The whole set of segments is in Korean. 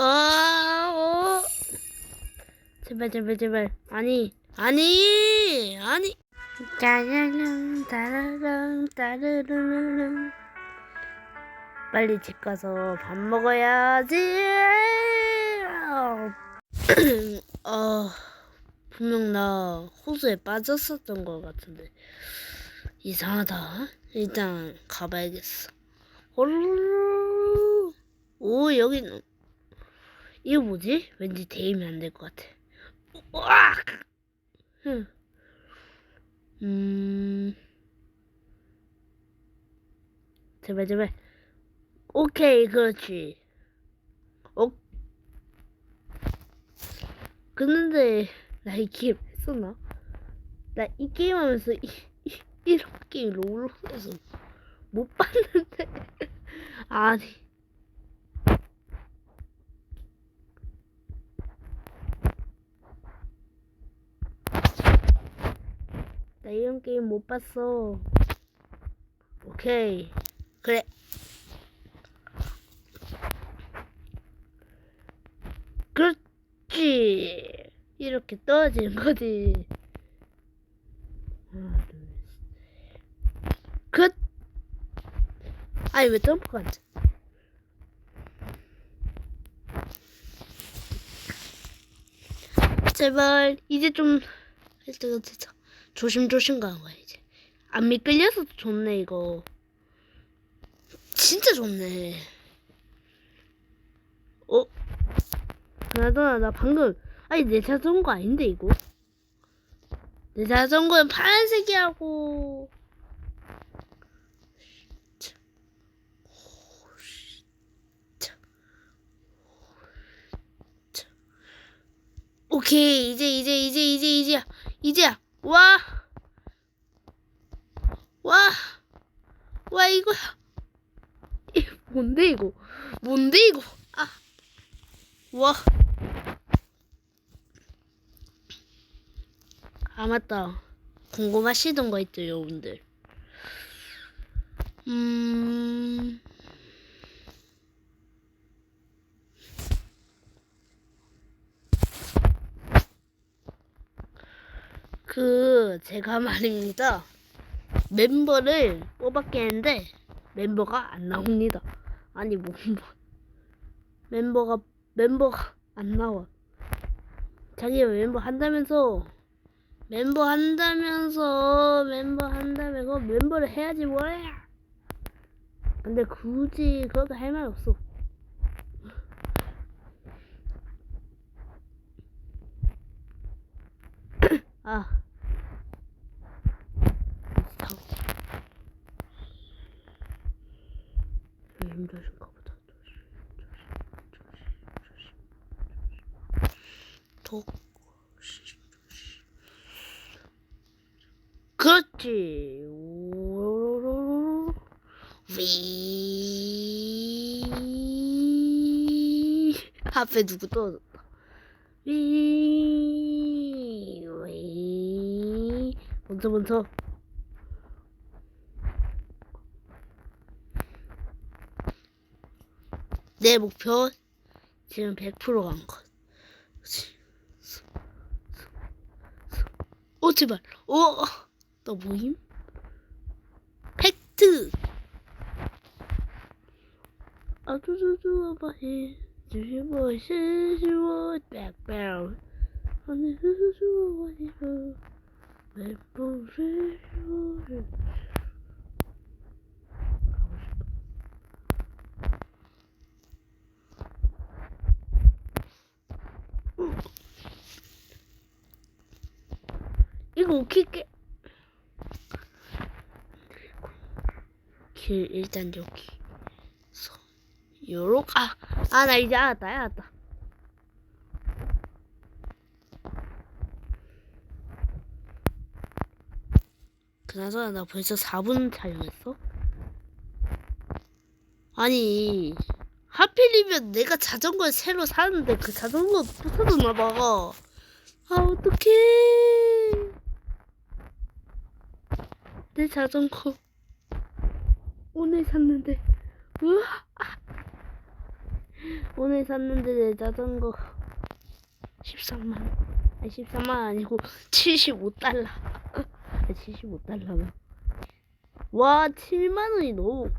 아, 어. 제발, 제발, 제발. 아니, 아니, 아니. 따라랑, 따라랑, 따르르르릉. 빨리 집 가서 밥 먹어야지. 어, 분명 나 호수에 빠졌었던 것 같은데. 이상하다. 일단 가봐야겠어. 오, 여기는. 이거 뭐지? 왠지 데이면 안 될 것 같아. 으악! 흠. 음. 제발, 제발. 오케이, 그렇지. 어? 근데, 나 이 게임 했었나? 나 이 게임 하면서 이, 이, 이런 게임 로블록스에서 못 봤는데. 아니. 나 이런 게임 못 봤어. 오케이. 그래. 그렇지. 이렇게 떨어지는 거지. 끝. 아니 왜 점프가 안 돼? 제발 이제 좀 할 때가 됐어. 조심조심 가는 거야 이제. 안 미끌려서 좋네 이거. 진짜 좋네. 어? 그나저나 나 방금 아니 내 자전거 아닌데 이거? 내 자전거는 파란색이라고. 오케이 이제 이제 이제 이제 이제야 이제야 와. 와. 와 이거야. 이 뭔데 이거? 뭔데 이거? 아. 와. 아 맞다. 궁금하시던 거 있죠, 여러분들. 음. 그 제가 말입니다. 멤버를 뽑았겠는데 멤버가 안 나옵니다. 아니 뭐 멤버가 멤버가 안 나와. 자기가 멤버 한다면서 멤버 한다면서 멤버 한다면서 멤버를 해야지 뭐야. 근데 굳이 그렇게 할말 없어. 아. 타고. 조심 조심 가보자. 조심 조심 조심 조심. 그렇지. 오로로로로. 위. 앞에 누구 떨어졌다. 위. 위. 먼저 먼저. 내 목표 지금 100%간 것. 그치. 오 제발. 오. 너 뭐임? 팩트. 아주주주 아바해 주시보 시시보 백벨 아니 수수수 아니로 맵보 시시보 가고 이거 웃길게. 길 일단 여기. 서 요렇게 아, 아, 나 이제 알았다, 알았다. 그나저나 나 벌써 4분 촬영했어? 아니, 하필이면 내가 자전거를 새로 사는데 그 자전거 부서졌나 봐. 아, 어떡해. 내 자전거 오늘 샀는데 우와! 오늘 샀는데 내 자전거 13만 아니 13만 아니고 75달러. 75달러면 와 7만 원이 너무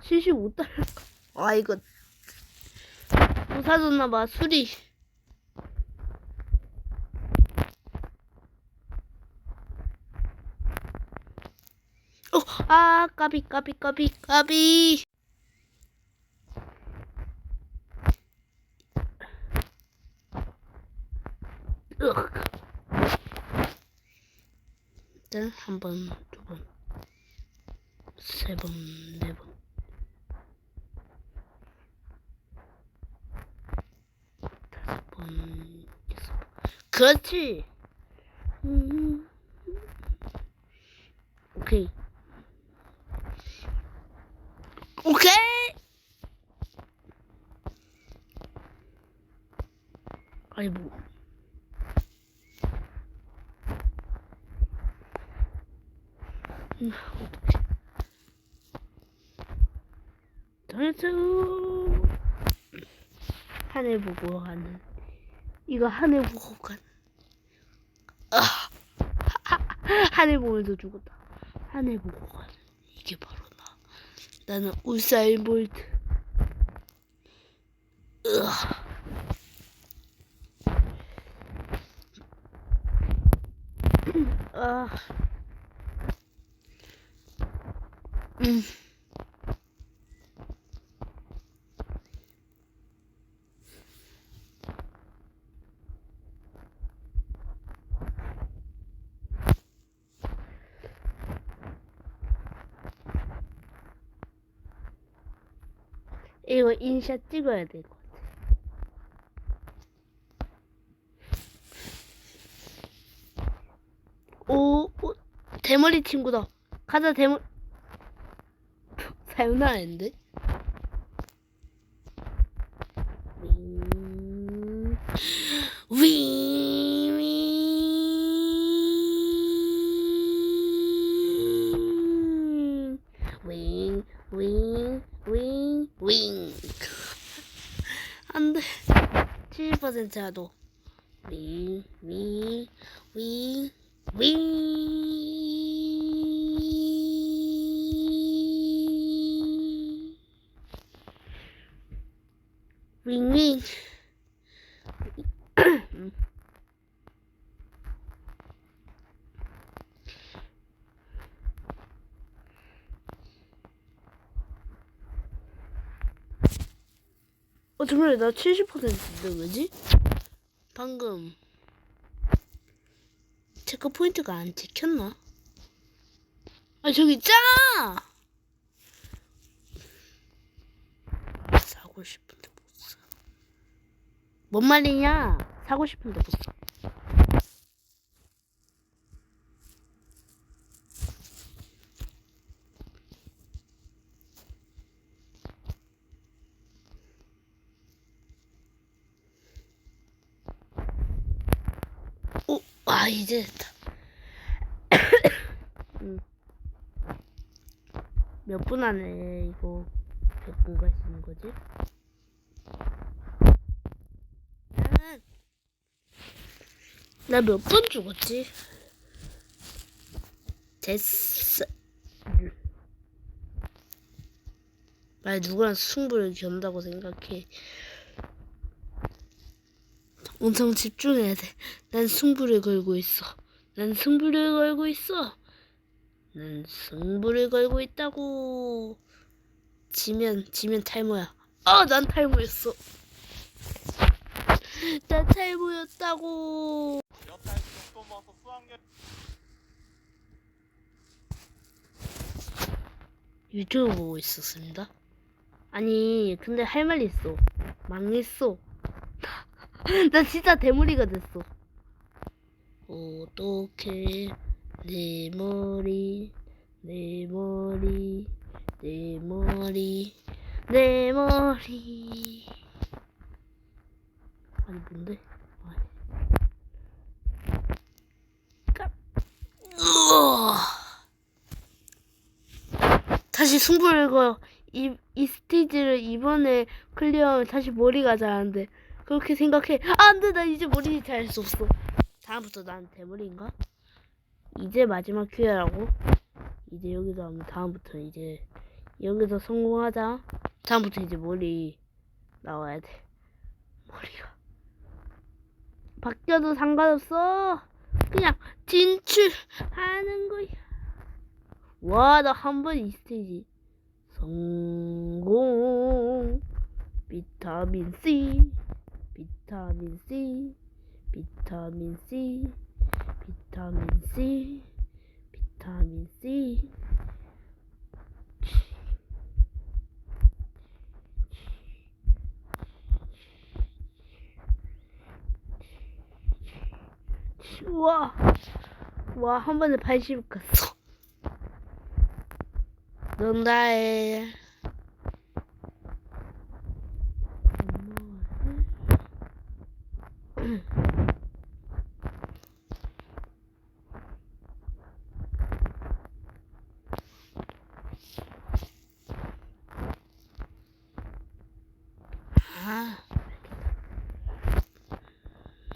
75달러 아 이거 못 사줬나봐 수리 어, 아 까비 까비 까비 까비. 일단 한 번, 두 번, 세 번, 네 번. 다섯 번, 여섯 번. 그렇지. 음. 오케이. 아니 뭐. 음, 어떡해. 잘했어요. 하늘 보고 가는. 이거 하늘 보고 가는. 아, 하늘 보면서 죽었다. 하늘 보고 가는. 이게 바로 나. 나는 울사인 볼트. 으아. 아. 음. 이거 인샷 찍어야 될 것 같아. 오, 오, 대머리 친구다. 가자, 대머리. 사용나는데? 윙, 윙, 윙, 윙, 윙, 윙. 안 돼. 70%야도. 윙, 윙, 윙, 윙. 윙 윙. 어, 정말 나 70%인데 왜지? 방금 체크 포인트가 안 찍혔나? 아 저기 있잖아. 사고 싶은데 못 사. 뭔 말이냐? 사고 싶은데 못 사. 오, 아 이제 됐다. 음. 몇분 안에 이거 100분 갈 수 있는 거지? 나몇분 죽었지? 됐어. 나 누구랑 승부를 견다고 생각해. 엄청 집중해야 돼. 난 승부를 걸고 있어. 난 승부를 걸고 있어. 난 승부를 걸고 있다고. 지면 지면 탈모야. 아, 난 탈모였어. 난 탈모였다고. 유튜브 보고 있었습니다. 아니, 근데 할 말 있어. 망했어. 나 진짜 대머리가 됐어. 어떡해. 내 머리, 내 머리, 내 머리, 내 머리. 아니, 뭔데? 다시 승부를 걸 이, 이 스테이지를 이번에 클리어하면 다시 머리가 잘하는데 그렇게 생각해. 아, 안 돼 나 이제 머리 잘 수 없어. 다음부터 난 대머리인가? 이제 마지막 기회라고? 이제 여기서 하면 다음부터 이제 여기서 성공하자. 다음부터 이제 머리 나와야 돼. 머리가. 바뀌어도 상관없어. 그냥 진출하는 거야. 와 나 한 번 이 스테이지 성공. 비타민 C 비타민 C 비타민 C 비타민 C 비타민 C. 우와 와 한 번에 80 갔어 넌 나의 아.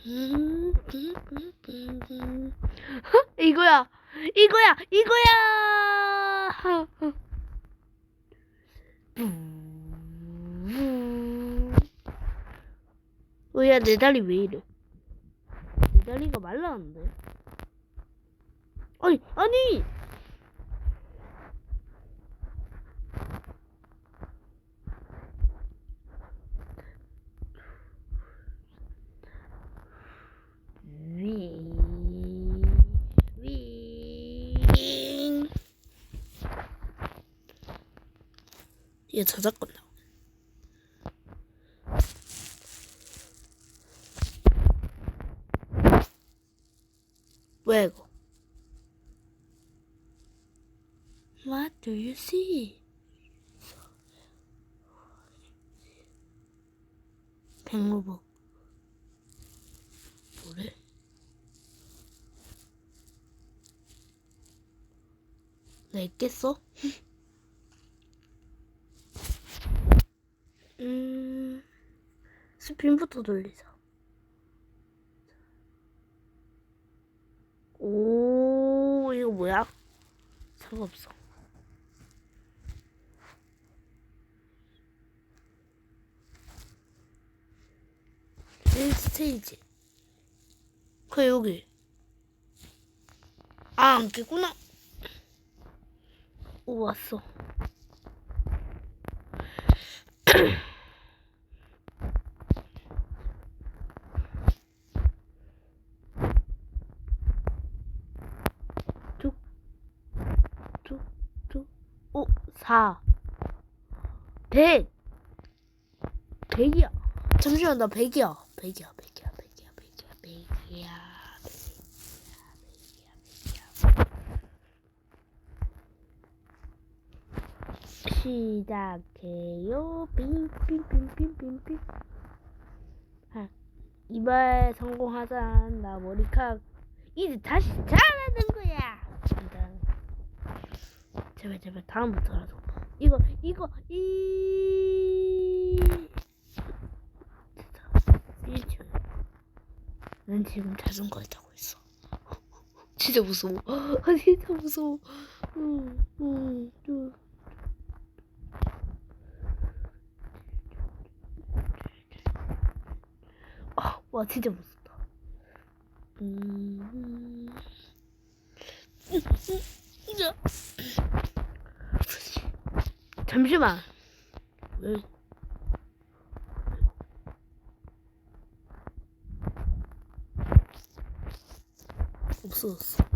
음, 음, 음, 음, 음. 헉, 이거야, 이거야, 이거야. 뭐야 내 다리 왜 이래? 내 다리가 말라는데? 아니 아니 위, 위. 이게 저작권 나와. 왜 이거? What do you see? 백무복 뭐래? 나 있겠어? 음 스핀부터 돌리자. 오 이거 뭐야? 상관없어. 일 스테이지. 그 여기. 아 안겠구나. 오 왔어 쭉, 쭉, 쭉, 오, 사, 백, 백이야. 잠시만, 나 백이야, 백이야. 시작해요. 빙빙빙빙빙빙. 아, 이발 성공하자. 나 머리카락 이제 다시 잘하는 거야. 일단 제발 제발 다음부터라도. 이거 이거 이. 됐다 일주 난 지금 자전거에 타고 있어. 진짜 무서워. 아 진짜 무서워. 응, 응, 응. 아, 와 진짜 무섭다 음. 잠시만. 왜? 없어졌어.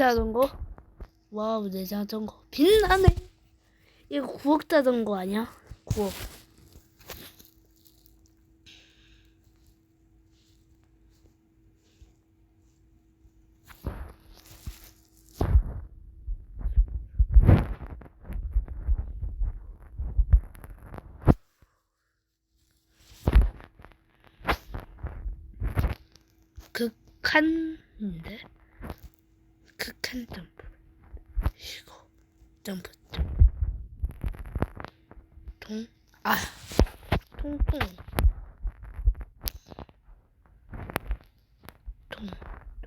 자전거? 와우, 내 자전거. 빛나네. 이거 9억 자전거 아니야? 9억. 극한인데? 극한 점프. 쉬고 점프. 점프 통아 통통 통 통.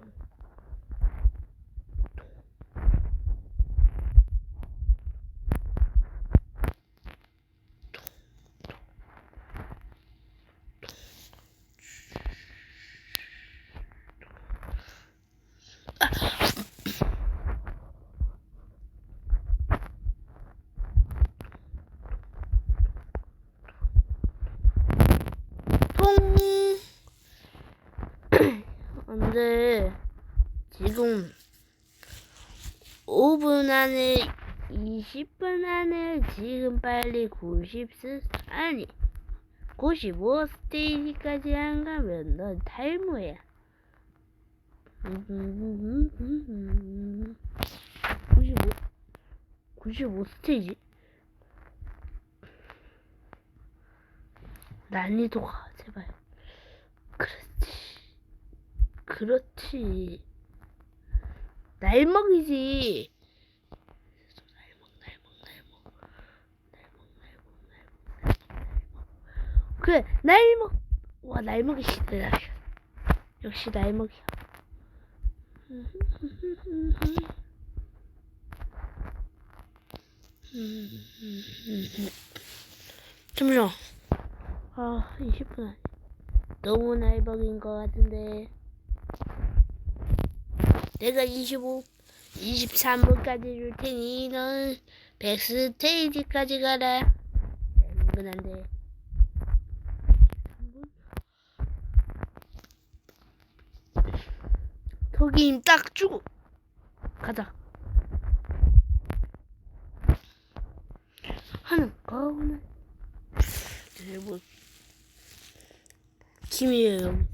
통. 근데 지금 5분 안에 20분 안에 지금 빨리 90 스, 아니 95 스테이지까지 안 가면 넌 탈모야. 95 95 스테이지? 난이도가 제발 그렇지 그렇지. 날 먹이지 날먹 날먹 날먹 날먹 날먹 날먹 날먹 그래 날먹 와 날먹이 시대야 역시 날먹이야 잠시만. 아 20분 안 너무 날먹인 것 같은데. 내가 25 23분까지 줄 테니 넌 백스테이지까지 가라. 23분 거기 힘 딱 주고 가자. 하는 거구나. 일본 김이에요.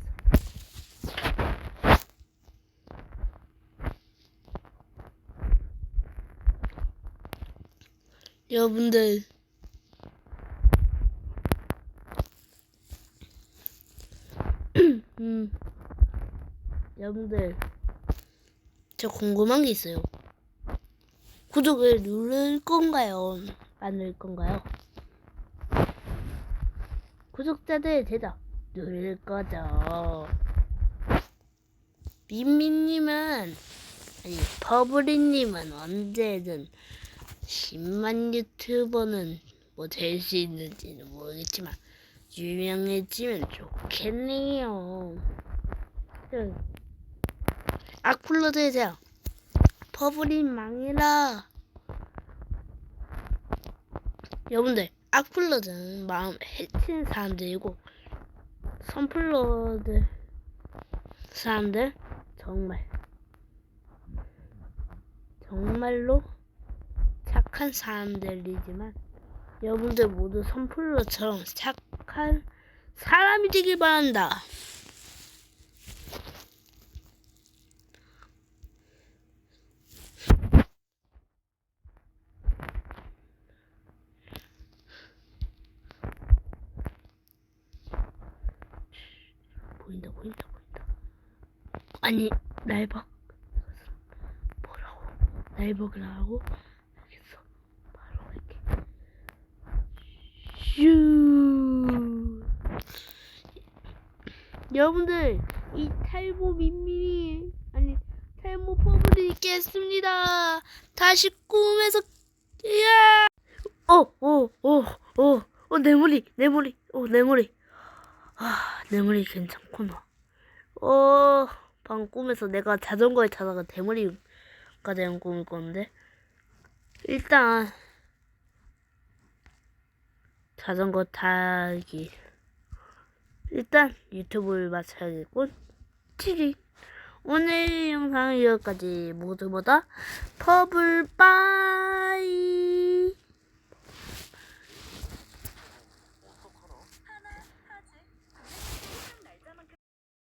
여러분들. 음. 여러분들 저 궁금한 게 있어요 구독을 누를 건가요 안 누를 건가요 구독자들 대답 누를 거죠 민민님은 아니 버블이님은 언제든 10만 유튜버는 뭐 될 수 있는지는 모르겠지만 유명해지면 좋겠네요. 응. 악플러 되세요. 버블인 망해라. 여러분들 악플러는 마음 해치는 사람들이고 선플러들 사람들 정말 정말로 착한 사람들이지만 여러분들 모두 선플러처럼 착한 사람이 되길 바란다. 보인다 보인다 보인다. 아니 날박 뭐라고? 하고 알겠어. 바로 이렇게. 슈. 여러분들 이 탈모 민민이 아니 탈모 퍼블이 깼습니다. 다시 꿈에서 이야! 어어어어어 내 머리 내 머리. 어내 머리 아내 머리 괜찮구나. 어 방금 꿈에서 내가 자전거에 타다가 대머리가 되는 꿈을 꿨는데. 일단 자전거 타기. 일단 유튜브를 마쳐야겠군. 치리. 오늘 영상 여기까지. 모두 모두 퍼블 빠이